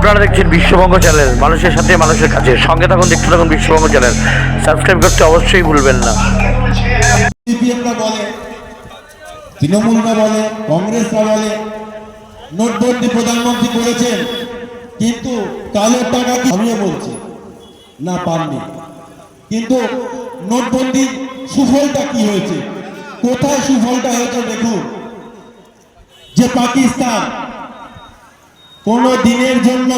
আপনারা দেখছেন বিশ্ববঙ্গ চ্যানেল, মানুষের সাথে মানুষের কাছে। সঙ্গে থাকুন, দেখতে থাকুন বিশ্ববঙ্গ চ্যানেল। সাবস্ক্রাইব করতে অবশ্যই ভুলবেন না। বলে তৃণমূলরা বলে কংগ্রেসরা বলে, নোটবন্দি প্রধানমন্ত্রী করেছেন, কিন্তু কালো টাকা কি আমিও বলছি? না, পাননি। কিন্তু নোটবন্দি সুফলটা কি হয়েছে? কোথায় সুফলটা হয়েছে দেখুন। যে পাকিস্তান কোন দিনের জন্য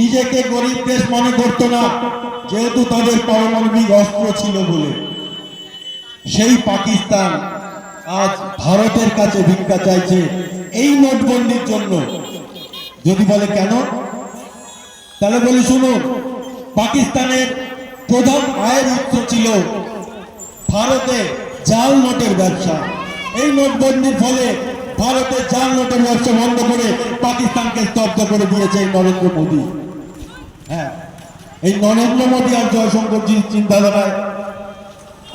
নিজেকে গরিব দেশ মনে করতো না, যেহেতু তাদের পারমাণবিক অস্ত্র ছিল বলে। সেই পাকিস্তান আজ ভারতের কাছে ভিক্ষা চাইছে এই নোটবন্দির জন্য। যদি বলে কেন? তাহলে বলি, শুনুন, পাকিস্তানের প্রধান আয়ের উৎস ছিল ভারতে জাল নোটের ব্যবসা। এই নোটবন্দির ফলে ভারতে জাল নোটের ব্যবসা বন্ধ করে করে দিয়েছে এই নরেন্দ্র মোদী। হ্যাঁ এই নরেন্দ্র মোদী আর জয়শঙ্করজির চিন্তাধারায়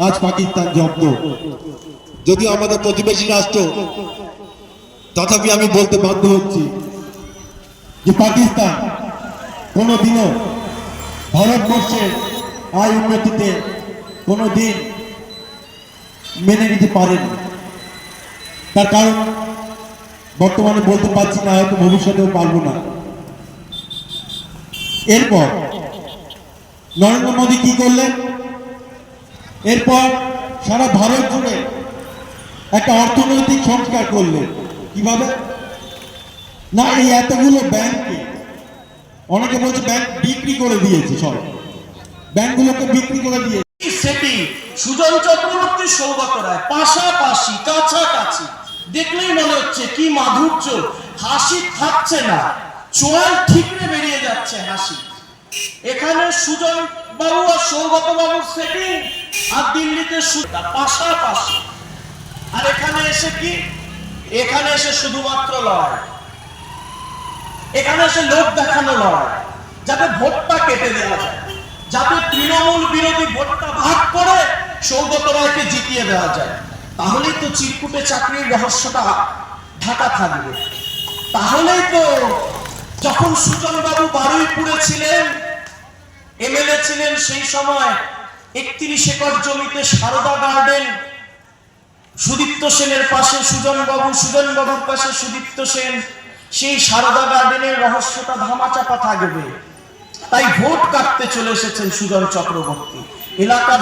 আজ পাকিস্তান জব্দ। যদিও আমাদের প্রতিবেশী রাষ্ট্র, তথাপি আমি বলতে বাধ্য হচ্ছি যে পাকিস্তান কোনোদিনও ভারতবর্ষের আয় উন্নতিতে কোনো দিন মেনে নিতে পারেনি। তার কারণ বর্তমানে বলতে পারছি না, হয়তো ভবিষ্যতেও পারব না। এরপর, নরেন্দ্র মোদী কি করলেন? এরপর সারা ভারত জুড়ে একটা অর্থনৈতিক সংস্কার করলেন। কীভাবে? না, এই এতগুলো ব্যাংকে অনেকে বলছে ব্যাংক বিক্রি করে দিয়েছে সব ব্যাংকগুলোকে বিক্রি করে দিয়ে সেটি সুজন চক্রবর্তী সৌগত রায়, পাশাপাশি কাছাকাছি দেখলেই মনে হচ্ছে কি মাধুর্য। হাসি থাকছে না। চোয়াল ঠিকরে বেরিয়ে যাচ্ছে হাসি। এখানে সুজন বাবু আর সৌগত বাবুর সেটিং আর দিল্লিতে পাশাপাশি। আর এখানে এসে কি? এখানে এসে শুধুমাত্র লড়াই। এখানে এসে লোক দেখানো লড়াই। যাতে ভোটটা কেটে দেওয়া যায়। যাতে তৃণমূল বিরোধী ভোটটা ভাগ করে সৌগত রায়কে জিতিয়ে দেওয়া যায়। তাহলেই তো চিরকুটে চাকরির রহস্যটা ঢাকা থাকবে। তাহলেই তো যখন সুজন বাবু বারুইপুরে ছিলেন, এমএলএ ছিলেন সেই সময় একত্রিশ একর জমিতে সারদা গার্ডেন, সুদীপ্ত সেনের পাশে সুজন বাবু সুজন বাবুর পাশে সুদীপ্ত সেন, সেই সারদা গার্ডেনের রহস্যটা ধামাচাপা থাকবে। তাই ভোট কাটতে চলে এসেছেন সুজন চক্রবর্তী। এলাকার